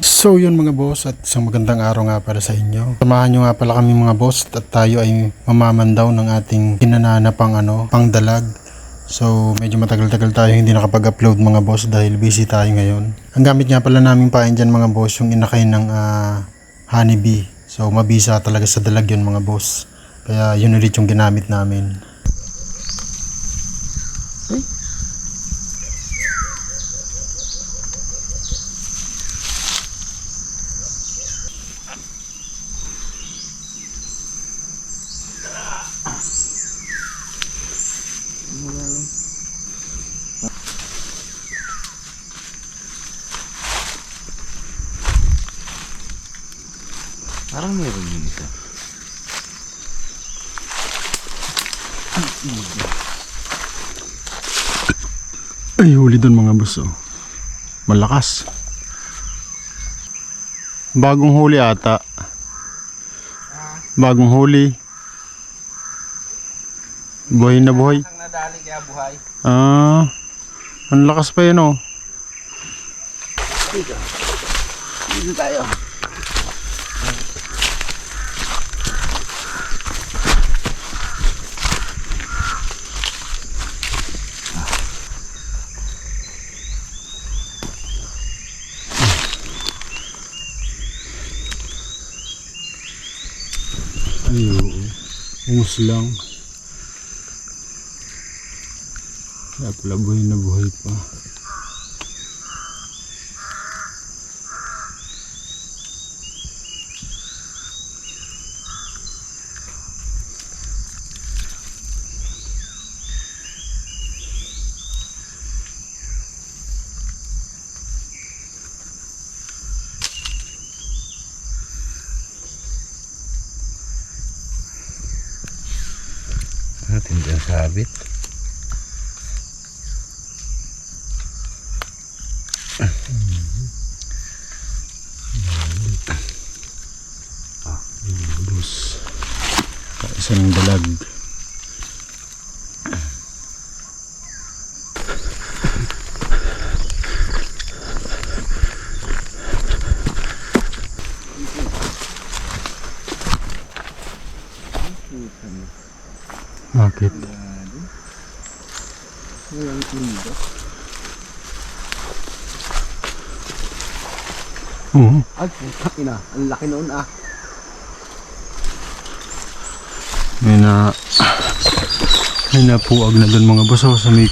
So yun mga boss at isang magandang araw nga para sa inyo. Samahan nyo nga pala kami mga boss at tayo ay mamamandaw ng ating kinanana pang ano, pang dalag. So medyo matagal-tagal tayo hindi nakapag-upload mga boss dahil busy tayo ngayon. Ang gamit nga pala namin pain dyan mga boss yung inakay ng ah, honeybee. So mabisa talaga sa dalag yun mga boss. Kaya yun ulit yung ginamit namin. Parang meron yun isa. Ay, huli doon mga boss oh. Malakas. Bagong huli ata. Bagong huli. Buhay na buhay. Ang nadali kaya buhay. Ah, ang lakas pa yun oh. Dito. Dito tayo. Ay, oo. Umus lang. Kaya pala buhay na buhay pa. Natin dyan sabit. Bus. Isang dalag. Bakit? Walang tundo. Oo. Ay, putang ina. Ang laki noon ah. May na... May napuag na doon mga boss. oh, sa may...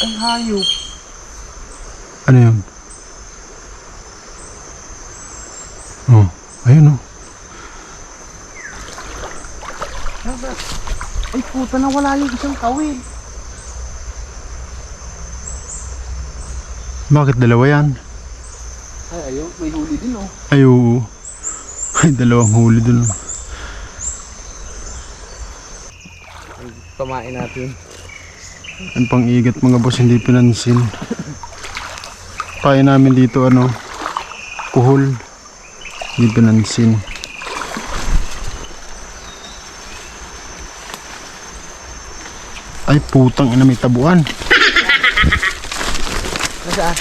Ay, hayop. Ano yun? Oh, ayun oh. Ay, puta na wala yung isang kawil. Bakit dalawa yan? Ay, ayun. May huli din oh. Ay, oo. Ay, dalawang huli doon. oh. Pamain natin. Ang pang-igat mga boss, hindi pinansin. Kaya namin dito ano, kuhol. Hindi pinansin. Ay, putang ina may tabuan. Nasaan?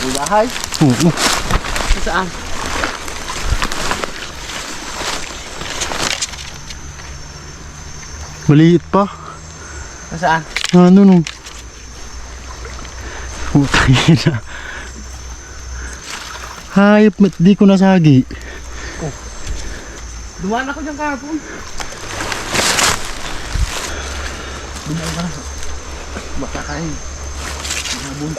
May bahay. Oo. Nasaan? Maliit pa. Nasaan? Ano no? Putang ina. Hayop, di ko nasagi. Dumaan ako dyan kahapon. Dumaan ka na. Baka kain. Mahabon.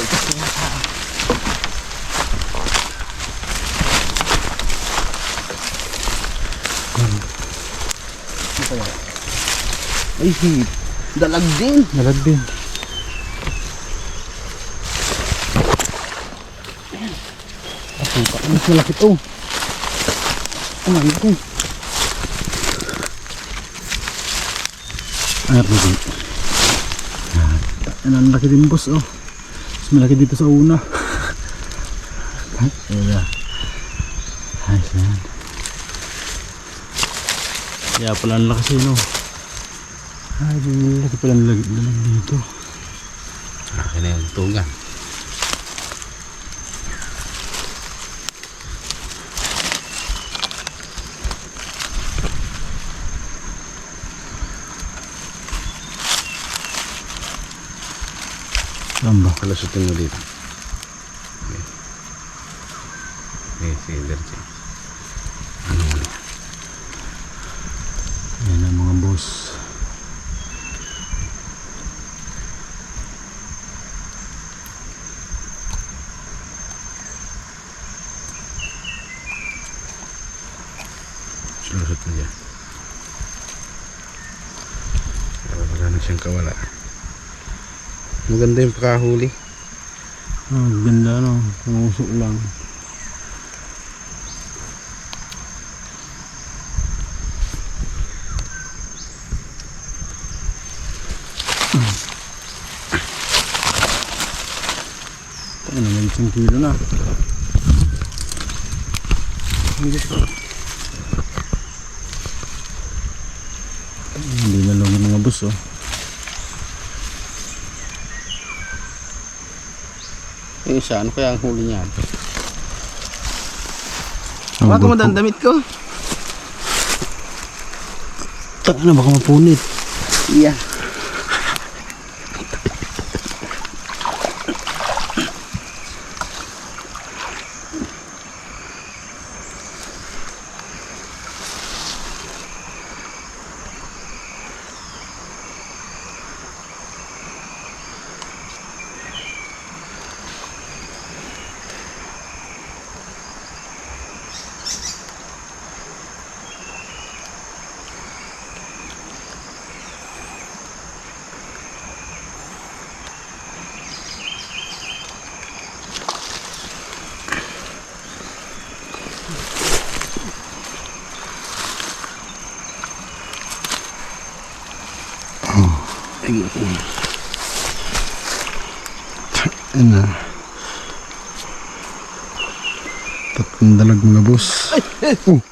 Ay, hit. Dalag din. Nalag din. Asuka. Mas malaki to. Oh, Ang laki. oh. Ardi. Yan ang laki din boss oh. Mas malaki dito sa una. Ayan. Ayos na yan. Kaya pala ang laki no. Ay, yung laki pala ang lagi dalag dito. Akin na yung tungan. Saan ba? Kalasutin mo dito. Okay. Okay, sige, diretso. Ano mo? Yan ang mga boss. Sulusot mo dyan. Para wala na siyang kawala. Maganda yung pakahuli. Oh, ganda no. Pumusok lang. Na, may isang kilo na. Hindi na lang yung mga bus oh. Yung isa, ano kaya ang huli niya? Ang Baka gulpo. damit ko. Taka na, baka mapunit. Yeah. Yan na. Tatlong dalag mga boss. Oh.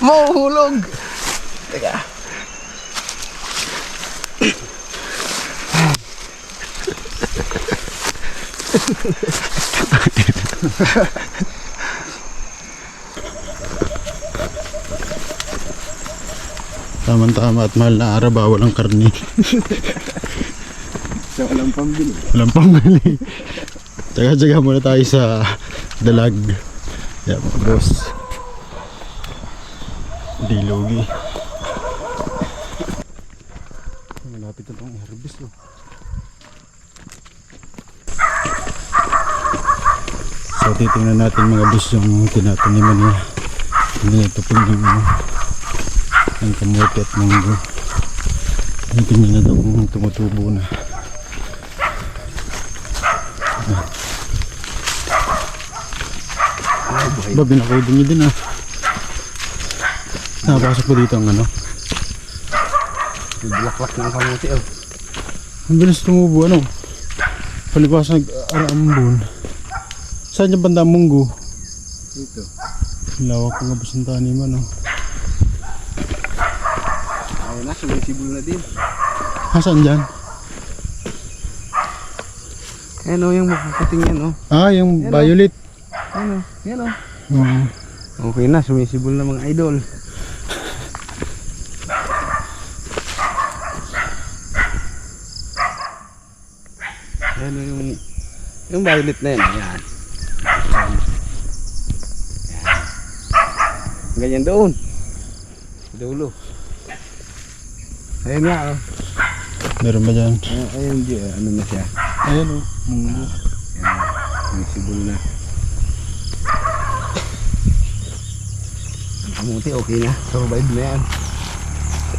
Mahuhulog! Teka. Tama-tama at mahal na araw, bawal ang karni. So, walang pambili. Walang pambili. Tsaga-tsaga muna tayo sa dalag. Yan mga boss. Di logi. Malapit na itong harvest oh. So titingnan natin mga boss yung tinataniman niya. Hindi ito po yung ano. Ang kamote at munggo. Tingnan na daw kung tumutubo na. Ba, binakodin niyo din ah. Nakapasok po dito ang ano. Bulaklak ng kamuti oh. Ang bilis tumubo ano. Palibas nag araambon. Saan yung banda ang munggo? Dito. Lawak ang abos ng taniman oh. Ayun na, sumisibol na din. Hasaan dyan? Ayan oh, yung mapuputing yan oh. Ah, yung Yan, oh. violet. Yan oh, yan oh. Oo. Okay na, sumisibol na mga idol. Ayan oh, yung yung violet na yan. Ayan. Ayan. Ganyan doon. Dulo. Ayun nga oh. Meron ba dyan? Ayun, ayun, di, ano na siya. Ayan oh. Munggo. Ayan. Sumisibol na. Ang kamuti okay na. Survive na yan.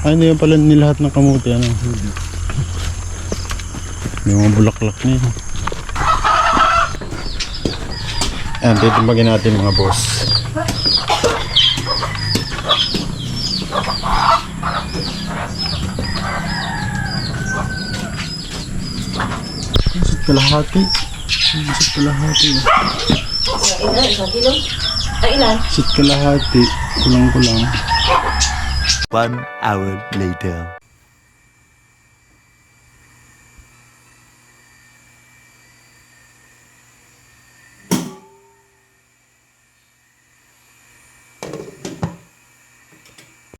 Ay, hindi yan pala nilahat ng kamuti ano. May mga bulaklak na yun. Ayan, titimbagin natin mga boss. Kalahati. Isa't kalahati. Ilan? Isang kilo? Ay, ilan? Isa't kalahati. Kulang-kulang. One hour later.